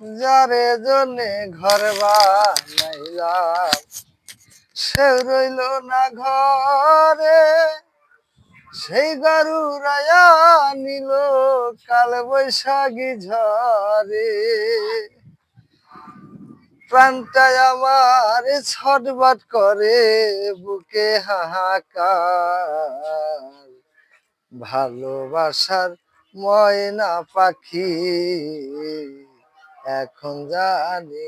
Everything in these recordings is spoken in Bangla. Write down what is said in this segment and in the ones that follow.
যারে জনে ঘর বানাইলাম, সে রইল না ঘরে। সেই গরু রায়া নিল কাল বৈশাখী ঝরে প্রাণটায় আমার ছটবাট করে, বুকে হাহাকার। ভালোবাসার ময়না পাখি। এখন জানি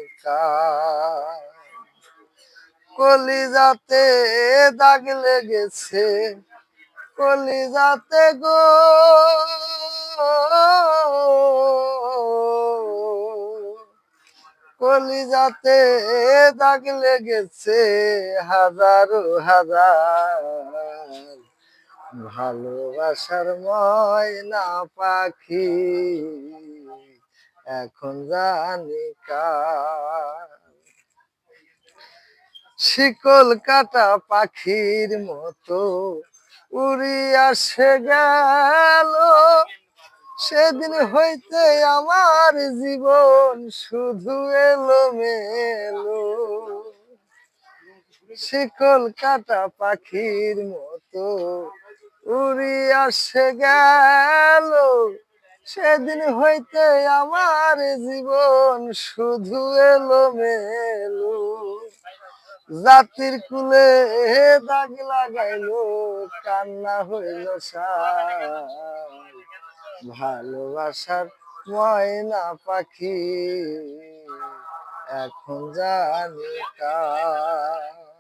কলিজাতে দাগ লেগেছে, কলিজাতে গো। কলিজাতে দাগ লেগেছে হাজারো হাজার। ভালোবাসার ময়না পাখি। এখন জানি শিকল কাটা পাখির মতো উড়িয়া সে গেল। সেদিন হইতে আমার জীবন শুধু এলো মেলো শিকল কাটা পাখির মতো উড়িয়া সে গেল। সেদিন হইতে আমার জীবন শুধু এলো মেলো জাতির কুলে দাগ লাগাইলো, কান্না হইল সার। ভালোবাসার ময়না পাখি এখন জানি কার।